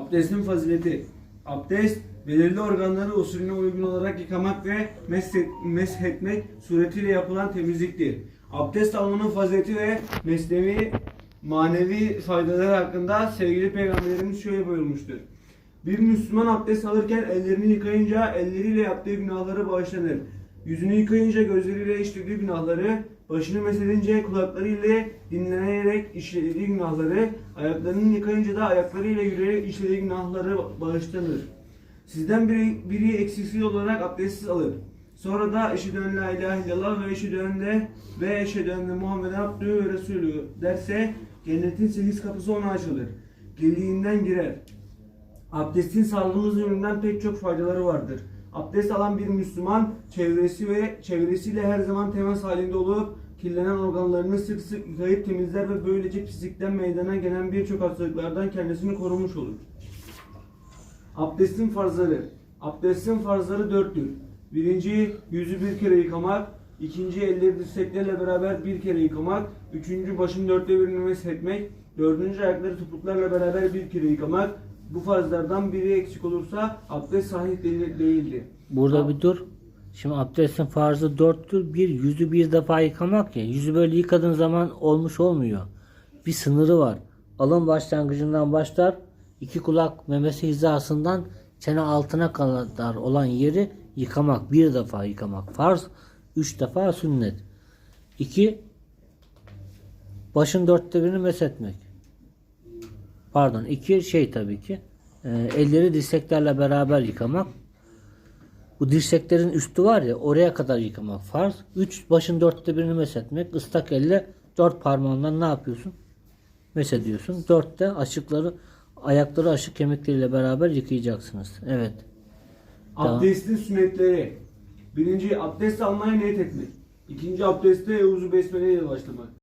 Abdestin fazileti. Abdest, belirli organları usulüne uygun olarak yıkamak ve meshet, meshetmek suretiyle yapılan temizliktir. Abdest almanın fazileti ve mesnevi, manevi faydaları hakkında sevgili Peygamberimiz şöyle buyurmuştur. Bir Müslüman abdest alırken ellerini yıkayınca elleriyle yaptığı günahları bağışlanır. Yüzünü yıkayınca gözleriyle işlediği günahları, başını mesedince kulaklarıyla dinlenerek işlediği günahları, ayaklarını yıkayınca da ayaklarıyla yürüyerek işlediği günahları bağışlanır. Sizden biri, biri eksiksiz olarak abdestsiz alır. Sonra da eşhedü en la ilahe illallah ve eşhedü enne ve eşhedü enne Muhammeden abdühü ve resulü derse cennetin sekiz kapısı ona açılır. Geliğinden girer. Abdestin sağlığımız yönünden pek çok faydaları vardır. Abdest alan bir Müslüman çevresi ve çevresiyle her zaman temas halinde olup kirlenen organlarını sık sık yıkayıp temizler ve böylece pislikten meydana gelen birçok hastalıklardan kendisini korumuş olur. Abdestin farzları. Abdestin farzları dörttür. Birinci yüzü bir kere yıkamak. ikinci elleri dirseklerle beraber bir kere yıkamak. Üçüncü başın dörtte birini meshetmek. Dördüncü ayakları topuklarla beraber bir kere yıkamak. Bu farzlardan biri eksik olursa abdest sahih değil- değildir. Burada bir dur. Şimdi abdestin farzı dörttür. Bir yüzü bir defa yıkamak ya. Yüzü böyle yıkadığın zaman olmuş olmuyor. Bir sınırı var. Alın başlangıcından başlar. iki kulak memesi hizasından çene altına kadar olan yeri yıkamak. Bir defa yıkamak farz. Üç defa sünnet. İki başın dörtte birini meshetmek. Pardon iki şey tabii ki. Ee, elleri dirseklerle beraber yıkamak. Bu dirseklerin üstü var ya oraya kadar yıkamak farz. Üç başın dörtte birini meshetmek. ıslak elle dört parmağından ne yapıyorsun? Mesediyorsun. Dörtte açıkları ayakları açık kemikleriyle beraber yıkayacaksınız. Evet. Tamam. Abdestin sünnetleri. Birinci abdest almaya niyet etmek. İkinci abdeste Eûzü Besmele ile başlamak.